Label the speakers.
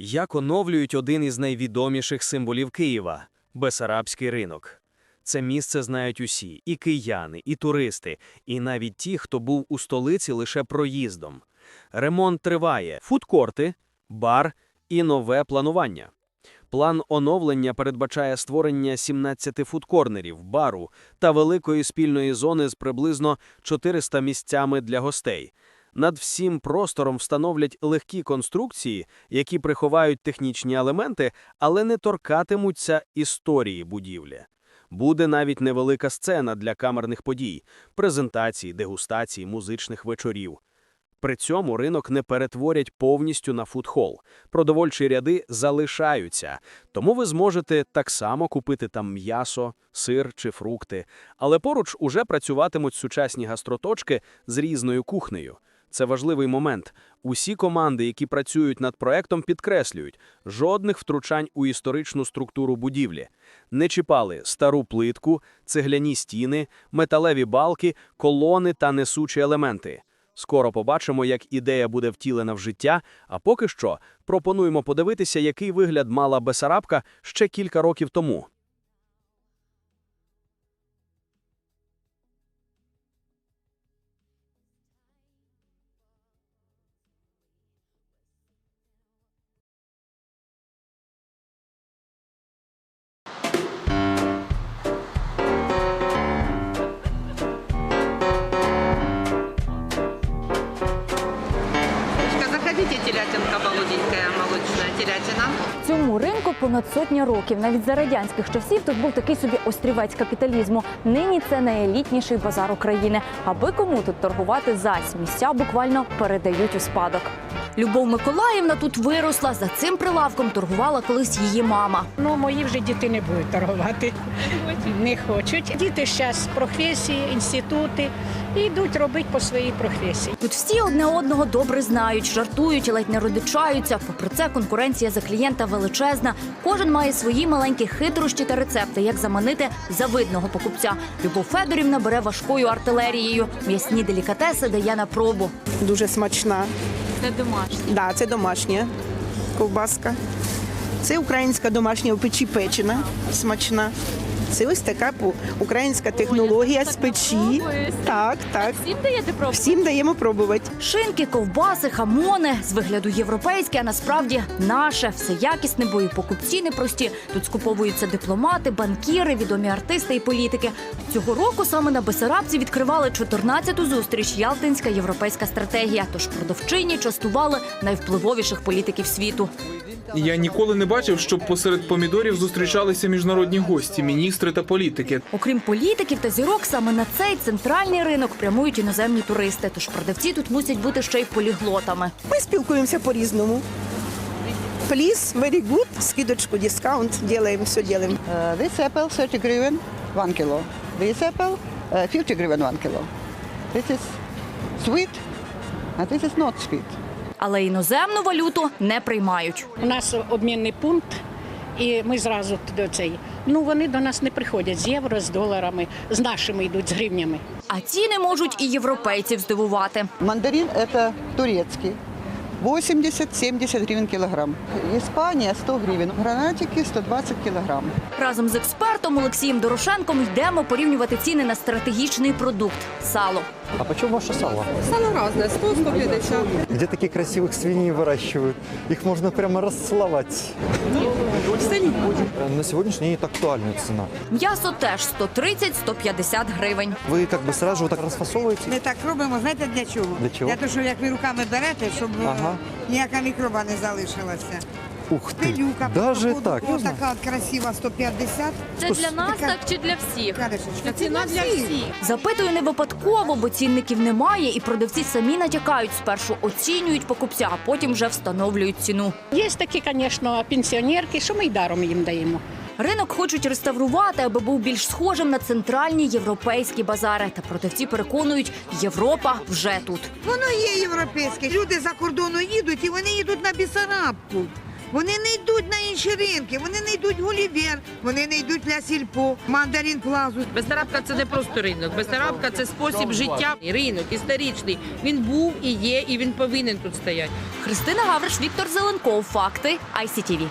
Speaker 1: Як оновлюють один із найвідоміших символів Києва Бесарабський ринок. Це місце знають усі: і кияни, і туристи, і навіть ті, хто був у столиці лише проїздом. Ремонт триває: фудкорти, бар і нове планування. План оновлення передбачає створення 17 фудкорнерів, бару та великої спільної зони з приблизно 400 місцями для гостей. Над всім простором встановлять легкі конструкції, які приховають технічні елементи, але не торкатимуться історії будівлі. Буде навіть невелика сцена для камерних подій, презентацій, дегустацій, музичних вечорів. При цьому ринок не перетворять повністю на фудхол. Продовольчі ряди залишаються, тому ви зможете так само купити там м'ясо, сир чи фрукти. Але поруч уже працюватимуть сучасні гастроточки з різною кухнею. Це важливий момент. Усі команди, які працюють над проектом, підкреслюють жодних втручань у історичну структуру будівлі. Не чіпали стару плитку, цегляні стіни, металеві балки, колони та несучі елементи. Скоро побачимо, як ідея буде втілена в життя, а поки що пропонуємо подивитися, який вигляд мала Бесарабка ще кілька років тому.
Speaker 2: Заходите, телятинка молоденькая, молочная телятина.
Speaker 3: Цьому ринку понад сотня років. Навіть за радянських часів тут був такий собі острівець капіталізму. Нині це найелітніший базар України. Аби кому тут торгувати зась, місця буквально передають у спадок. Любов Миколаївна тут виросла. За цим прилавком торгувала колись її мама.
Speaker 4: Ну, мої вже діти не будуть торгувати. Не хочуть. Діти зараз професії, інститути і йдуть робити по своїй професії.
Speaker 3: Тут всі одне одного добре знають, жартують, ледь не родичаються. Попри це, конкуренція за клієнта величезна. Кожен має свої маленькі хитрощі та рецепти, як заманити завидного покупця. Любов Федорівна бере важкою артилерією. М'ясні делікатеси дає на пробу.
Speaker 5: Дуже смачна.
Speaker 3: Це домашнє.
Speaker 5: Да, це домашня ковбаска. Це українська домашня в печі печена, смачна. Це ось така українська технологія з печі. Так, так.
Speaker 3: Всім даєте пробу?
Speaker 5: Всім даємо пробувати.
Speaker 3: Шинки, ковбаси, хамони з вигляду європейське, а насправді наше все якісне, бо і покупці непрості. Тут скуповуються дипломати, банкіри, відомі артисти і політики. Цього року саме на Бесарабці відкривали 14-ту зустріч Ялтинська європейська стратегія. Тож продавчині частували найвпливовіших політиків світу.
Speaker 6: Я ніколи не бачив, щоб посеред помідорів зустрічалися міжнародні гості, міністри та політики.
Speaker 3: Окрім політиків та зірок, саме на цей центральний ринок прямують іноземні туристи. Тож продавці тут мусять бути ще й поліглотами.
Speaker 5: Ми спілкуємося по-різному. Please, very good. Скидочку, дискаунт. Делаем, все делаем.
Speaker 7: Uh, this apple 30 гривен 1 kilo. This apple uh, 50 гривен 1 kilo. This is sweet, and this is not sweet.
Speaker 3: Але іноземну валюту не приймають.
Speaker 4: У нас обмінний пункт, і ми зразу до цей. Ну вони до нас не приходять з євро, з доларами, з нашими йдуть з гривнями.
Speaker 3: А ціни можуть і європейців здивувати.
Speaker 7: Мандарин это турецкий. 80-70 гривен килограмм. Испания 100 гривен. Гранатики 120 килограмм.
Speaker 3: Разом з експертом Олексієм Дорошенком йдемо порівнювати ціни на стратегічний продукт сало.
Speaker 8: А почем ваше сало?
Speaker 2: Сало разное, 100-150.
Speaker 8: Где таких красивых свиней выращивают? Их можно прямо расцеловать. Э, На сегодняшний день это актуальная цена.
Speaker 3: М'ясо теж 130-150 гривень.
Speaker 8: Вы как бы сразу вот так расфасовываете?
Speaker 9: Ми так робимо, знаєте для чого?
Speaker 8: Для чого?
Speaker 9: Для того, що як ви руками берете, щоб е,
Speaker 8: Ага.
Speaker 9: ніяка мікроба не залишилася.
Speaker 8: Ух ты,
Speaker 9: Пилюка,
Speaker 8: даже
Speaker 9: походу,
Speaker 8: так.
Speaker 9: Ось така от красива 150.
Speaker 3: Це для нас так чи для всіх?
Speaker 9: Кадешечка, ціна для всіх.
Speaker 3: Запитую не випадково, бо цінників немає, і продавці самі натякають. Спершу оцінюють покупця, а потім вже встановлюють ціну.
Speaker 4: Є такі, звісно, пенсіонерки, що ми й даром їм даємо.
Speaker 3: Ринок хочуть реставрувати, аби був більш схожим на центральні європейські базари. Та продавці переконують, Європа вже тут.
Speaker 9: Воно є європейське. Люди за кордону їдуть і вони їдуть на Бісарабку. Вони не йдуть на інші ринки, вони не йдуть в Гулівер, вони не йдуть для сільпо, мандарин плазу.
Speaker 2: Бесарабка це не просто ринок. Бесарабка це спосіб життя. Ринок історичний. Він був і є, і він повинен тут стояти.
Speaker 3: Христина Гавриш, Віктор Зеленков. Факти ICTV.